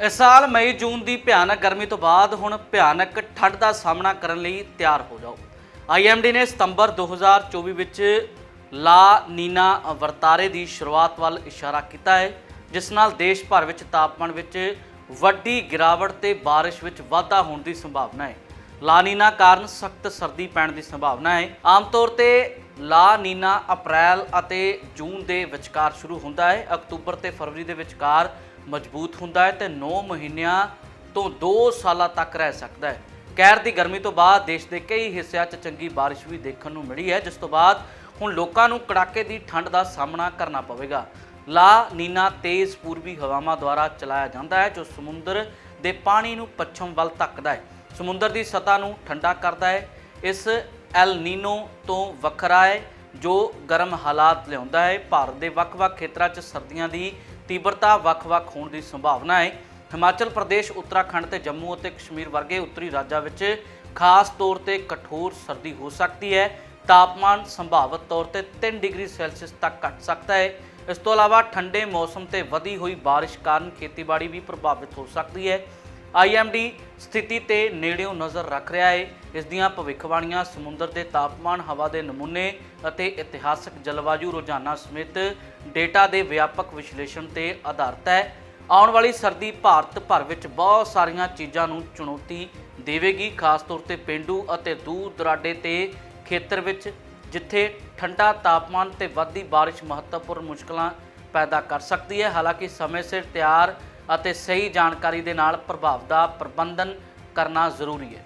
ਇਸ ਸਾਲ ਮਈ, ਜੂਨ ਦੀ ਭਿਆਨਕ ਗਰਮੀ ਤੋਂ ਬਾਅਦ ਹੁਣ ਭਿਆਨਕ ਠੰਡ ਦਾ ਸਾਹਮਣਾ ਕਰਨ ਲਈ ਤਿਆਰ ਹੋ ਜਾਓ। ਆਈਐਮਡੀ ਨੇ ਸਤੰਬਰ 2024 ਵਿੱਚ ਲਾ ਨੀਨਾ ਵਰਤਾਰੇ ਦੀ ਸ਼ੁਰੂਆਤ ਵੱਲ ਇਸ਼ਾਰਾ ਕੀਤਾ ਹੈ, ਜਿਸ ਨਾਲ ਦੇਸ਼ ਭਰ ਵਿੱਚ ਤਾਪਮਾਨ ਵਿੱਚ ਵੱਡੀ ਗਿਰਾਵਟ ਤੇ ਬਾਰਿਸ਼ ਵਿੱਚ ਵਾਧਾ ਹੋਣ ਦੀ ਸੰਭਾਵਨਾ ਹੈ। ਲਾ ਨੀਨਾ ਕਾਰਨ ਸਖਤ ਸਰਦੀ ਪੈਣ ਦੀ ਸੰਭਾਵਨਾ ਹੈ। ਆਮ ਤੌਰ ਤੇ ਲਾ ਨੀਨਾ ਅਪ੍ਰੈਲ ਅਤੇ ਜੂਨ ਦੇ ਵਿਚਕਾਰ ਸ਼ੁਰੂ ਹੁੰਦਾ ਹੈ। ਅਕਤੂਬਰ ਤੇ ਫਰਵਰੀ ਦੇ ਵਿਚਕਾਰ ਮਜ਼ਬੂਤ ਹੁੰਦਾ ਹੈ ਤੇ 9 ਮਹੀਨਿਆਂ ਤੋਂ 2 ਸਾਲਾਂ ਤੱਕ ਰਹਿ ਸਕਦਾ ਹੈ। ਕਹਿਰ ਦੀ ਗਰਮੀ ਤੋਂ ਬਾਅਦ ਦੇਸ਼ ਦੇ ਕਈ ਹਿੱਸਿਆਂ 'ਚ ਚੰਗੀ ਬਾਰਿਸ਼ ਵੀ ਦੇਖਣ ਨੂੰ ਮਿਲੀ ਹੈ, ਜਿਸ ਤੋਂ ਬਾਅਦ ਹੁਣ ਲੋਕਾਂ ਨੂੰ ਕੜਾਕੇ ਦੀ ਠੰਡ ਦਾ ਸਾਹਮਣਾ ਕਰਨਾ ਪਵੇਗਾ। ਲਾ ਨੀਨਾ ਤੇਜ਼ ਪੂਰਬੀ ਹਵਾਵਾਂ ਦੁਆਰਾ ਚਲਾਇਆ ਜਾਂਦਾ ਹੈ, ਜੋ ਸਮੁੰਦਰ ਦੇ ਪਾਣੀ ਨੂੰ ਪੱਛਮ ਵੱਲ ਧੱਕਦਾ ਹੈ। ਸਮੁੰਦਰ ਦੀ ਸਤ੍ਹਾ ਨੂੰ ਠੰਡਾ ਕਰਦਾ ਹੈ। ਇਸ ਐਲ ਨੀਨੋ ਤੋਂ ਵੱਖਰਾ ਹੈ, ਜੋ ਗਰਮ ਹਾਲਾਤ ਲਿਆਉਂਦਾ ਹੈ। ਭਾਰਤ ਦੇ ਵੱਖ-ਵੱਖ ਖੇਤਰਾਂ 'ਚ ਸਰਦੀਆਂ ਦੀ ਤੀਬਰਤਾ ਵੱਖ-ਵੱਖ ਹੋਣ ਦੀ ਸੰਭਾਵਨਾ ਹੈ। ਹਿਮਾਚਲ ਪ੍ਰਦੇਸ਼, ਉੱਤਰਾਖੰਡ ਤੇ ਜੰਮੂ ਅਤੇ ਕਸ਼ਮੀਰ ਵਰਗੇ ਉੱਤਰੀ ਰਾਜਾਂ ਵਿੱਚ ਖਾਸ ਤੌਰ ਤੇ ਕਠੋਰ ਸਰਦੀ ਹੋ ਸਕਦੀ ਹੈ। ਤਾਪਮਾਨ ਸੰਭਾਵਤ ਤੌਰ ਤੇ 3 ਡਿਗਰੀ ਸੈਲਸੀਅਸ ਤੱਕ ਘਟ ਸਕਦਾ ਹੈ। ਇਸ ਤੋਂ ਇਲਾਵਾ ਠੰਡੇ ਮੌਸਮ ਤੇ ਵਧੀ ਹੋਈ ਬਾਰਿਸ਼ ਕਾਰਨ ਖੇਤੀਬਾੜੀ ਵੀ ਪ੍ਰਭਾਵਿਤ ਹੋ ਸਕਦੀ ਹੈ। ਆਈਐਮਡੀ ਸਥਿਤੀ ਤੇ ਨੇੜਿਓਂ ਨਜ਼ਰ ਰੱਖ ਰਿਹਾ ਹੈ ਇਸ ਦੀਆਂ ਭਵਿੱਖਬਾਣੀਆਂ ਸਮੁੰਦਰ ਦੇ ਤਾਪਮਾਨ, ਹਵਾ ਦੇ ਨਮੂਨੇ ਅਤੇ ਇਤਿਹਾਸਕ ਜਲਵਾਯੂ ਰੁਝਾਨਾਂ ਸਮੇਤ ਡੇਟਾ ਦੇ ਵਿਆਪਕ ਵਿਸ਼ਲੇਸ਼ਣ ਤੇ ਆਧਾਰਿਤ ਹੈ। ਆਉਣ ਵਾਲੀ ਸਰਦੀ ਭਾਰਤ ਭਰ ਵਿੱਚ ਬਹੁਤ ਸਾਰੀਆਂ ਚੀਜ਼ਾਂ ਨੂੰ ਚੁਣੌਤੀ ਦੇਵੇਗੀ, ਖਾਸ ਤੌਰ ਤੇ ਪਿੰਡੂ ਅਤੇ ਦੂਰ ਦਰਾਡੇ ਤੇ ਖੇਤਰ ਵਿੱਚ, ਜਿੱਥੇ ਠੰਡਾ ਤਾਪਮਾਨ ਤੇ ਵੱਧਦੀ ਬਾਰਿਸ਼ ਮਹੱਤਵਪੂਰਨ ਮੁਸ਼ਕਲਾਂ ਪੈਦਾ ਕਰ ਸਕਦੀ ਹੈ। ਹਾਲਾਂਕਿ ਸਮੇਂ ਸਿਰ ਤਿਆਰ ਅਤੇ ਸਹੀ ਜਾਣਕਾਰੀ ਦੇ ਨਾਲ ਪ੍ਰਭਾਵ ਦਾ ਪ੍ਰਬੰਧਨ ਕਰਨਾ ਜ਼ਰੂਰੀ ਹੈ।